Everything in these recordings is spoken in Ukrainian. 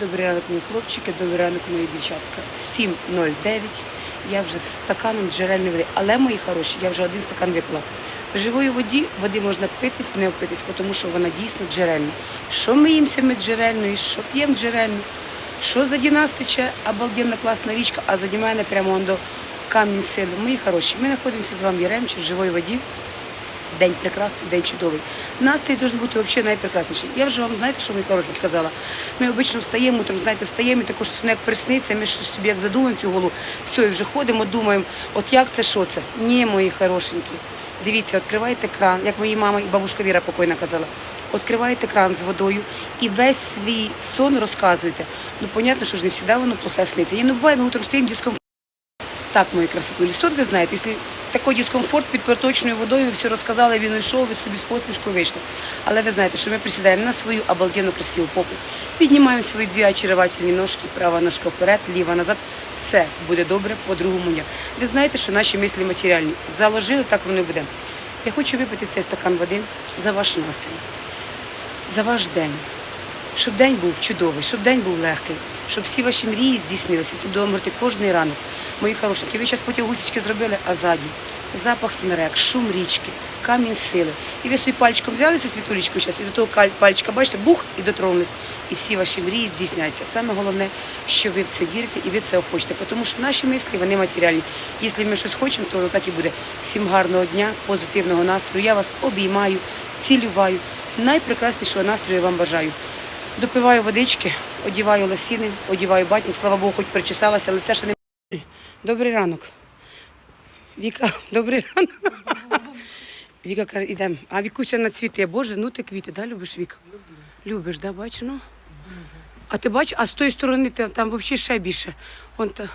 Добрий ранок, мої хлопчики, добрий ранок, мої дівчатка. 7.09. Я вже стаканом джерельної води. Але, мої хороші, я вже один стакан випила. В живої воді води можна питись, не опитись, тому що вона дійсно джерельна. Що ми їмося ми джерельною, що п'ємо джерельну, що заді нас тече, обалденна класна річка, а заді мене прямо до камінь сили. Мої хороші, ми знаходимося з вами в в живої воді. День прекрасний, день чудовий. Настрій має бути взагалі найпрекрасніший. Я вже вам знаєте, що мої хорошенькі казала. Ми обично встаємо утром, знаєте, встаємо, і також як присниться, ми щось собі як задумаємо цю голову, все, і вже ходимо, думаємо, от як це, що це? Ні, мої хорошенькі. Дивіться, відкриваєте кран, як мої мама і бабушка Віра покойна казала. Відкриваєте кран з водою і весь свій сон розказуєте. Ну, понятно, що ж не завжди воно плохе сниться. Ні, ну буває, ми утром стоїмо дискомфорт. Так, мої красотулі, сон ви знаєте, якщо такий дискомфорт під проточною водою, все розказали, він уйшов, ви собі з посмішкою вийшли. Але ви знаєте, що ми присідаємо на свою обалденну красиву попу, піднімаємо свої дві очаровательні ножки, права ножка вперед, ліва назад. Все буде добре по-другому ні. Ви знаєте, що наші мислі матеріальні. Заложили, так воно і буде. Я хочу випити цей стакан води за ваш настрій, за ваш день щоб день був чудовий, щоб день був легкий, щоб всі ваші мрії здійснилися. Це будемо говорити кожний ранок. Мої хорошенькі, ви зараз потім гусечки зробили, а ззаді запах смерек, шум річки, камінь сили. І ви собі пальчиком взяли цю світулечку зараз, і до того пальчика, бачите, бух і дотронулись. І всі ваші мрії здійсняться. Саме головне, що ви в це вірите і ви це хочете. Тому що наші мислі вони матеріальні. Якщо ми щось хочемо, то так і буде. Всім гарного дня, позитивного настрою. Я вас обіймаю, цілюваю. Найпрекраснішого настрою я вам бажаю. Допиваю водички, одіваю лосіни, одіваю батник. Слава Богу, хоч причесалася, але це ще не. Добрий ранок. Віка, добрий ранок. Віка каже, ідемо. А Вікуся на цвіте. Боже, ну ти квіти, да, любиш Віка? Любиш, да, бачиш, ну? А ти бачиш, а з тої сторони там, там взагалі ще більше. Вон та...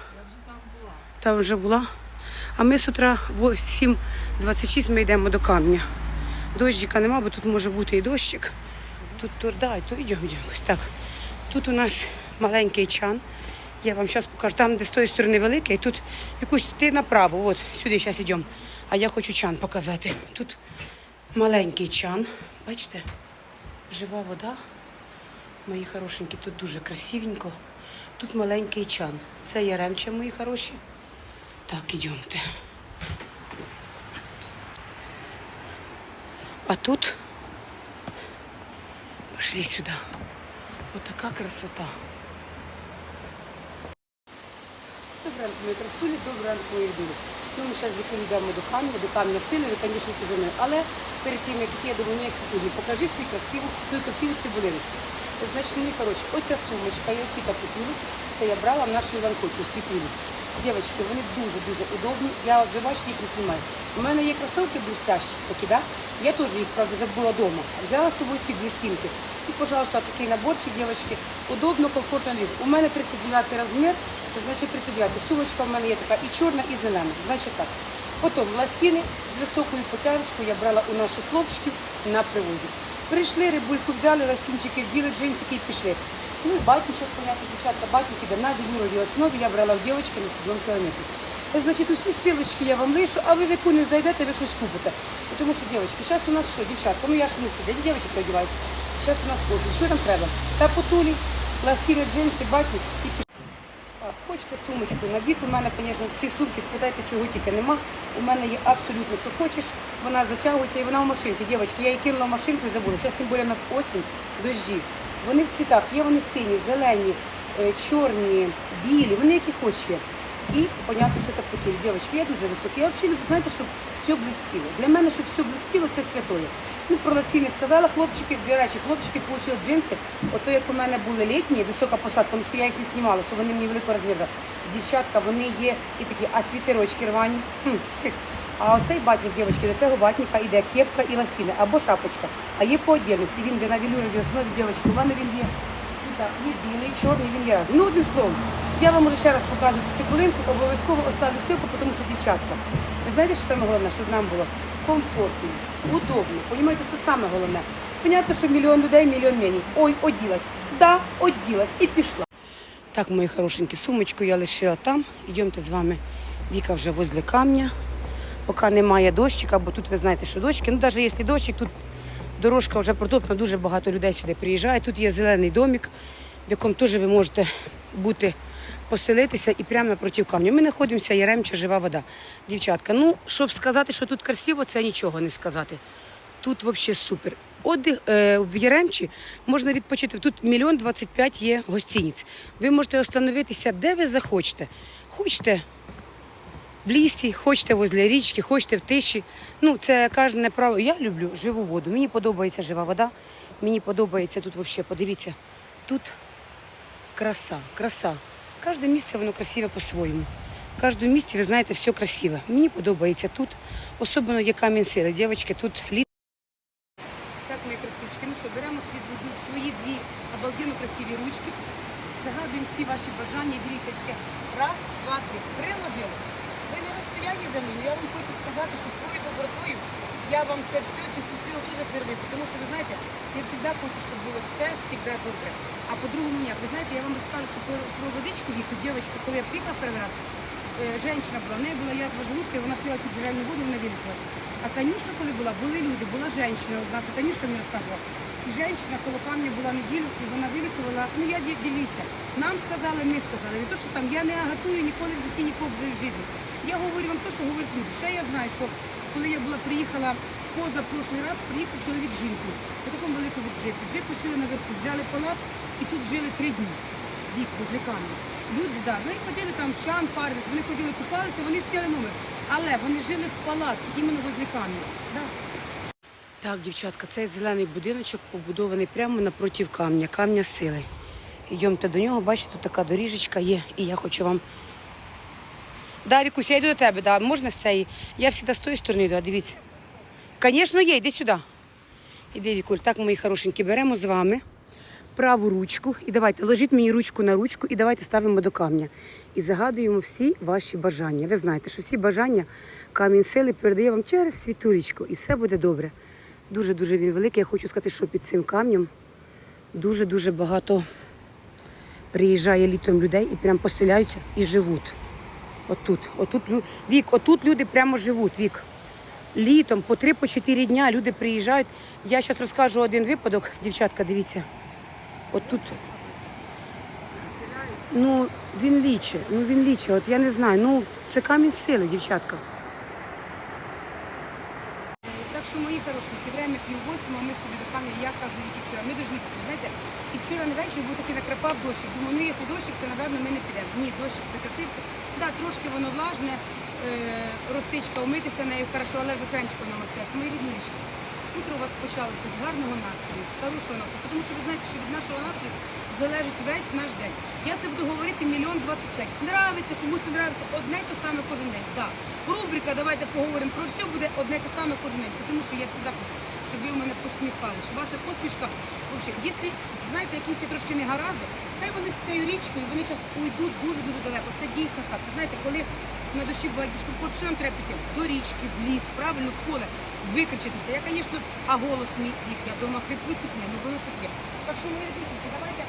Там вже була. А ми з утра в 7.26 ми йдемо до камня. Дощика нема, бо тут може бути і дощик. Тут тверда, і то йдемо, йдемо. Так, тут у нас маленький чан. Я вам зараз покажу. Там, де з тої сторони великий, тут якусь ти направо. От сюди зараз йдемо. А я хочу чан показати. Тут маленький чан. Бачите? Жива вода. Мої хорошенькі, тут дуже красивенько. Тут маленький чан. Це яремча, мої хороші. Так, ідемте. А тут пошли сюда. Вот такая красота. Добрий ранок, мої красулі, добрий ранок, мої діли. Ну, ми зараз йдемо до камня, до камня сили, ви, звісно, йти за мною. Але перед тим, як іти, я думаю, ні, світулі, покажи свій красиву, свою красиву цибулиночку. Значить, мені, коротше, оця сумочка і оці капутюри, це я брала в нашу ланкоті, у світулі. Дівчатки, вони дуже-дуже удобні. Я, ви бачите, їх не знімаю. У мене є кросовки блестящі такі, да? Я теж їх, правда, забула вдома. Взяла з собою ці блістинки. І, пожалуйста, такий наборчик, дівчатки, удобно, комфортно ліж. У мене 39 розмір, значить 39. Сумочка в мене є така і чорна, і зелена. Значить так. Потім ластіни з високою потярочкою я брала у наших хлопчиків на привозі. Прийшли, рибульку взяли, ласінчики, вділи джинсики і пішли. Ну і батничок, понятно, дівчатка, батник іде на вінюровій основі, я брала в дівчатки на 7 кілометрі. Е, Значить, усі силочки я вам лишу, а ви в яку не зайдете, ви щось купите. Тому що, дівчатки, зараз у нас що, дівчатка, ну я ж не сюди, дівчатки одягаюся. Зараз у нас осінь. Що там треба? Та потулі, ласіни, джинси, батник і. Так, Хочете сумочку набіг, у мене, звісно, в цій сумці спитайте, чого тільки нема. У мене є абсолютно, що хочеш, вона затягується і вона в машинці. Дівчатки, я її кинула в машинку і забула. Зараз тим більше в нас осінь, дощі. Вони в цвітах, є вони сині, зелені, е, чорні, білі, вони які хоч є. І понятно, що так потілі. Дівчатки, я дуже висока. Я взагалі люблю, знаєте, щоб все блистіло. Для мене, щоб все блистіло, це святоє. Ну, про лосіни сказала, хлопчики, до речі, хлопчики отримали джинси. Ото як у мене були літні, висока посадка, тому що я їх не знімала, що вони мені великого розміру. Дівчатка, вони є і такі, а світерочки рвані. Хм. А оцей батник, дівчатки, до цього батника йде кепка і лосіни або шапочка. А є по отдельності. Він де на велюровій основі, дівчатки, у мене він є. Так, є білий, чорний, він є разний. Ну, одним словом, я вам уже ще раз показую цю цибулинку, обов'язково оставлю ссылку, тому що дівчатка. Ви знаєте, що саме головне, щоб нам було комфортно, удобно. Понімаєте, це саме головне. Понятно, що мільйон людей, мільйон мнений. Ой, оділась. Да, оділась і пішла. Так, мої хорошенькі, сумочку я лишила там. Йдемте з вами. Віка вже возле камня. Поки немає дощика, бо тут ви знаєте, що дощики. Ну, навіть якщо дощик, тут дорожка вже протоптана, дуже багато людей сюди приїжджає. Тут є зелений домик. в якому теж ви можете бути, поселитися і прямо напроти камня. Ми знаходимося Яремча, жива вода. Дівчатка, ну, щоб сказати, що тут красиво, це нічого не сказати. Тут взагалі супер. Отдих е, в Яремчі можна відпочити. Тут мільйон двадцять п'ять є гостиниць. Ви можете остановитися, де ви захочете. Хочете в лісі, хочете возле річки, хочете в тиші. Ну, це кожне право. Я люблю живу воду. Мені подобається жива вода. Мені подобається тут взагалі, подивіться. Тут краса, краса. Кожне місце воно красиве по-своєму. В кожному місці, ви знаєте, все красиве. Мені подобається тут. Особливо є камінь сили. Дівчатки, тут ліс. Так, мої красивички, ну що, беремо дві- свої дві обалденно красиві ручки, загадуємо всі ваші бажання. Дивіться, таке раз, два, три. Приложили. Ви не розстоянні за мною. Я вам хочу сказати, що своєю добротою я вам це все, цю всю силу дуже передаю. Тому що ви знаєте, я завжди хочу, щоб було все завжди добре. А по-другому ніяк. Ви знаєте, я вам розкажу, що про, водичку віку, дівчинка, коли я приїхала перший раз, е, женщина була, в неї була язва желудка, і вона пила цю джерельну воду, вона вилікувала. А Танюшка, коли була, були люди, була жінка одна, це Танюшка мені розказувала. І коло камня була неділю, і вона вилікувала. Ну я дивіться, нам сказали, ми сказали. Не то, що там я не готую ніколи в житті, вже в житті. Я говорю вам те, що говорять люди. Ще я знаю, що коли я була приїхала поза прошлий раз, приїхав чоловік з жінкою. По такому великому джипі. Джип почали наверху, взяли палат і тут жили три дні. Вік, возле камня. Люди, да, вони ходили там в чан, парились, вони ходили купалися, вони сняли номер. Але вони жили в палатці, іменно возле камня. Да. Так, дівчатка, цей зелений будиночок побудований прямо напроти камня, камня сили. Йдемте до нього, бачите, тут така доріжечка є, і я хочу вам. Да, Вікусь, я йду до тебе, да. можна з цієї? Я завжди з тої сторони йду, а дивіться. Звісно, є, йди сюди. Іди, Вікуль, так, мої хорошенькі, беремо з вами праву ручку і давайте, ложіть мені ручку на ручку і давайте ставимо до камня. І загадуємо всі ваші бажання. Ви знаєте, що всі бажання камінь сили передає вам через світулечку, і все буде добре. Дуже-дуже він великий. Я хочу сказати, що під цим камнем дуже-дуже багато приїжджає літом людей і прям поселяються і живуть. Отут, отут, вік, отут люди прямо живуть, вік. Літом по три, по чотири дня люди приїжджають. Я зараз розкажу один випадок, дівчатка, дивіться. Отут. Ну, він ліче, ну він ліче, от я не знаю. Ну, це камінь сили, дівчатка. Хорошенькі, время пів восьми, а ми собі до пані, я кажу, які вчора. Ми дуже, знаєте, і вчора на вечір був такий накрапав дощик. Думаю, ну якщо дощик, то, напевно, ми не підемо. Ні, дощик прикатився. Да, трошки воно влажне, е, росичка, умитися нею хорошо, але вже кремчиком намастилася. Мої рідні річки. Утро у вас почалося з гарного настрою, з хорошого настрою. Тому що ви знаєте, що від нашого настрою залежить весь наш день. Я це буду говорити мільйон двадцять п'ять. Нравиться, комусь не нравиться, одне й те саме кожен день. Да. Рубрика Давайте поговоримо про все буде одне й те саме кожен день. Тому що я завжди хочу, щоб ви у мене посміхали, щоб ваша посмішка, взагалі, якщо знаєте, якісь трошки негаразди, хай вони з цією річкою, вони зараз уйдуть дуже-дуже далеко. Це дійсно так. Знаєте, коли на душі буває дискомфорт, що нам треба піти? До річки, в ліс, правильно, в поле, викричатися. Я, звісно, а голос мій, я дома хриплю, ну воно щось є. Так що, мої друзі, давайте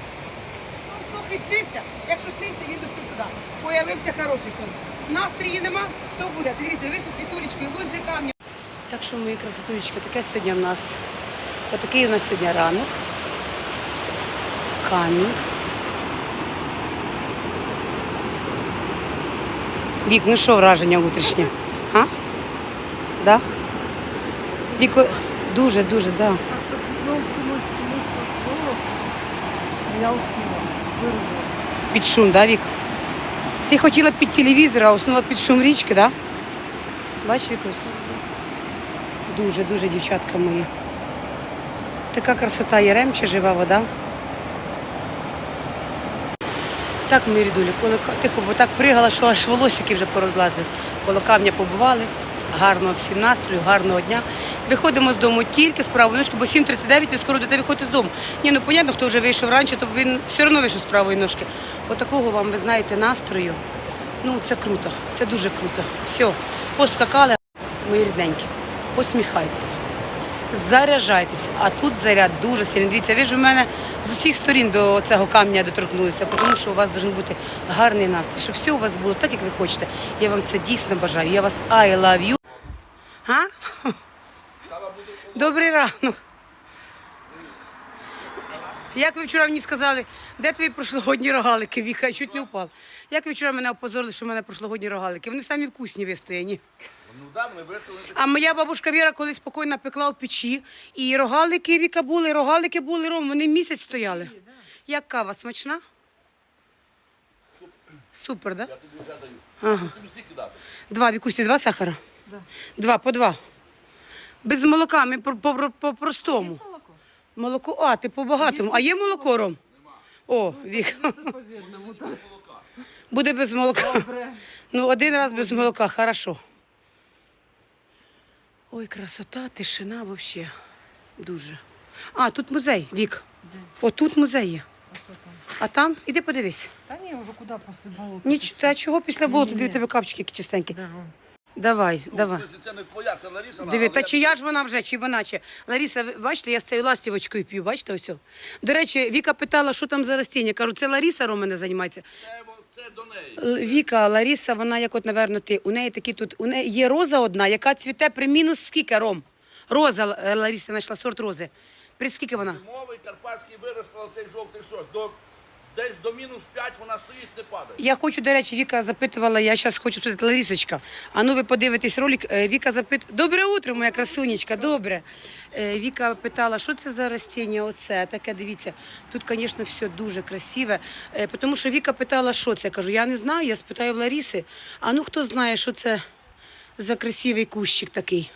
Ну, снився, якщо снився, він дошов туди. Появився хороший сон. Настрії нема, то буде. Дивіться, ви з світулечкою, возле камня. Так що, мої красотулечки, таке сьогодні в нас. Отакий у нас сьогодні ранок. Камінь. Вік, ну що враження утрішнє? А? Да? Віко, дуже, дуже, да. Ну. Я уснула. Під шум, да, Вік? Ти хотіла під телевізор, а уснула під шум річки, да? Бачиш, Вікусь? Дуже, дуже, дівчатка мої. Така красота Яремча, жива вода. Так, мої рідулі, коли тихо, бо так пригала, що аж волосики вже порозлазились. Коло камня побували. Гарного всім настрою, гарного дня. Виходимо з дому тільки з правої ножки, бо 7.39 ви скоро будете виходити з дому. Ні, ну понятно, хто вже вийшов раніше, то він все одно вийшов з правої ножки. Отакого вам, ви знаєте, настрою. Ну, це круто, це дуже круто. Все, поскакали, мої рідненькі, посміхайтесь заряджайтеся. А тут заряд дуже сильний. Дивіться, ви ж у мене з усіх сторін до цього камня доторкнулися, тому що у вас має бути гарний настрій, щоб все у вас було так, як ви хочете. Я вам це дійсно бажаю. Я вас I love you. А? Добрий ранок. Як ви вчора мені сказали, де твої прошлогодні рогалики? Віка, я чуть не впав. Як ви вчора мене опозорили, що в мене прошлогодні рогалики? Вони самі вкусні вистояні. Ну да, вийшли. А моя бабушка Віра колись спокійно пекла в печі, і рогалики Віка були, і рогалики були ром, вони місяць стояли. Як кава, смачна? Супер, так? Да? Я тобі вже даю. Ага. Тобі скільки дати? Два, Вікусі, два сахара? Два, по два. Без молока, ми по- по- по-простому. Молоко, а, ти по-багатому. А є молоко, Ром? О, Вік. Буде без молока. Добре. Ну, один раз без молока, хорошо. Ой, красота, тишина взагалі. Дуже. А, тут музей, Вік. О, тут музей є. А там? Іди подивись. Та ні, вже куди після болота? Ніч, та чого після болота, дві тебе капчики чистенькі. Де вон? Давай, давай. Це не твоя, це Лариса. Диви, та чия ж вона вже, чи вона чи. Лариса, ви бачите, я з цією ластівочкою п'ю, бачите ось. До речі, Віка питала, що там за растіння. Кажу, це Лариса Романа займається. Це, це до неї. Віка, Лариса, вона як от, напевно, ти. У неї такі тут, у неї є роза одна, яка цвіте при мінус скільки, Ром? Роза, Лариса знайшла сорт рози. При скільки вона? Мовий карпатський виросла цей жовтий сорт. До, десь до мінус 5 вона стоїть, не падає. Я хочу, до речі, Віка запитувала, я зараз хочу спитати, Ларисочка, а ну ви подивитесь ролик, е, Віка запитує, добре утро, моя красунечка, добре. Е, Віка питала, що це за растіння, оце, таке, дивіться, тут, звісно, все дуже красиве, Е, тому що Віка питала, що це, я кажу, я не знаю, я спитаю в Лариси, а ну хто знає, що це за красивий кущик такий.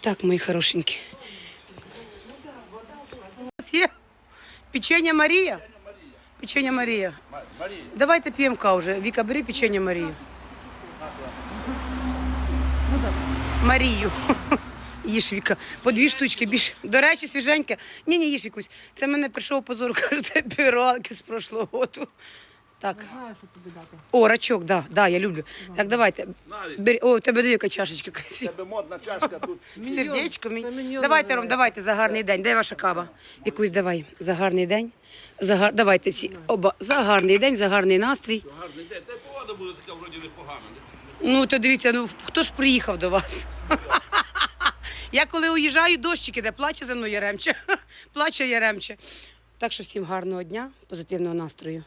Так, мої хорошенькі. У вас є печення Марія? Печення Марія. Ма- Марія. Давайте п'ємо каву вже. Віка, бери печення Марію. Марію. Їж Віка. По дві штучки Більш... До речі, свіженьке. Ні, ні, їж якусь. Це мене прийшов позор, каже, це з прошлого року. Так. Знаю, що тобі дати. О, рачок, да, да, я люблю. Так, давайте. Бери. О, у тебе дві чашечка красива. Тебе модна чашка тут. Сердечко. Це міньйон Давайте, Ром, називається. давайте за гарний день. Де ваша кава? Якусь давай. За гарний день. За гар... Давайте всі. Оба. За гарний день, за гарний настрій. Гарний день. Та й погода буде така вроді непогана. Не- Ну, то дивіться, ну хто ж приїхав до вас? Я коли уїжджаю, дощик іде, плаче за мною Яремче. Плаче Яремче. Так що всім гарного дня, позитивного настрою.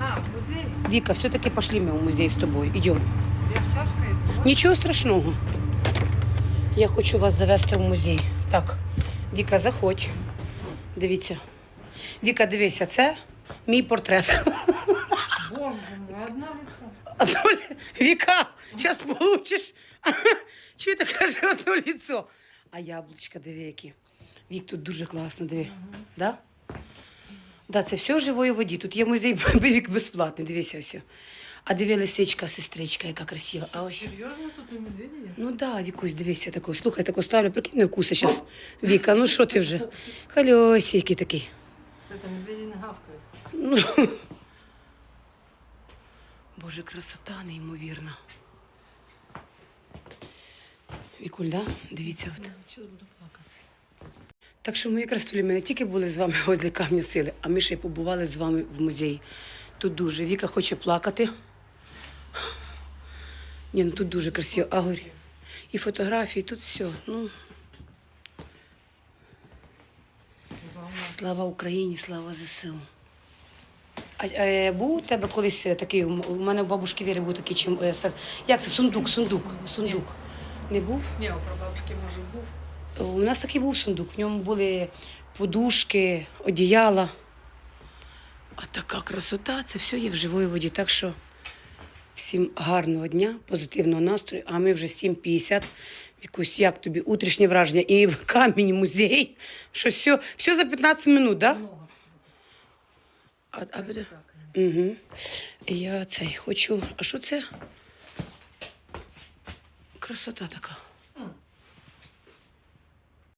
А, музей? Віка, все-таки пішли ми в музей з тобою. Я чашкою? Нічого страшного. Я хочу вас завести в музей. Так, Віка, заходь. Дивіться. Віка, дивися, це мій портрет. Боже мой, лицо. Віка, зараз получиш. Чого ти кажеш одно лицо? А яблучка, диви, які. Вік, тут дуже класно, диви. Да? Да, це все в живої воді. Тут є музей вік безплатний, дивися ось. А диви лисичка, сестричка, яка красива. А ось. Серйозно тут і медведі є? Ну да, Вікусь, дивися тако. Слухай, тако ставлю, прикинь, не вкуси зараз. Віка, ну що ти вже? Хальосійки такий. Це там медведі не гавкають. Ну. Боже, красота неймовірна. Вікуль, да? Дивіться. От. Буду плакати? Так що мої красулі, ми не тільки були з вами возле камня сили, а ми ще й побували з вами в музеї. Тут дуже. Віка хоче плакати. Ні, ну тут дуже красиво. А горі. І фотографії, тут все. Ну. Слава Україні, слава ЗСУ. А е, був у тебе колись е, такий, у у мене у бабушки Віри був такий, чим, е, са- як це, сундук, сундук, сундук. Не був? Ні, у прабабушки, може, був. У нас такий був сундук, в ньому були подушки, одіяла. А така красота, це все є в живої воді. Так що всім гарного дня, позитивного настрою, а ми вже 7.50. Якусь як тобі утрішнє враження і в камінь, музей. Що все, все за 15 минут, так? Да? А, а буде? Угу. Я цей хочу. А що це? Красота така.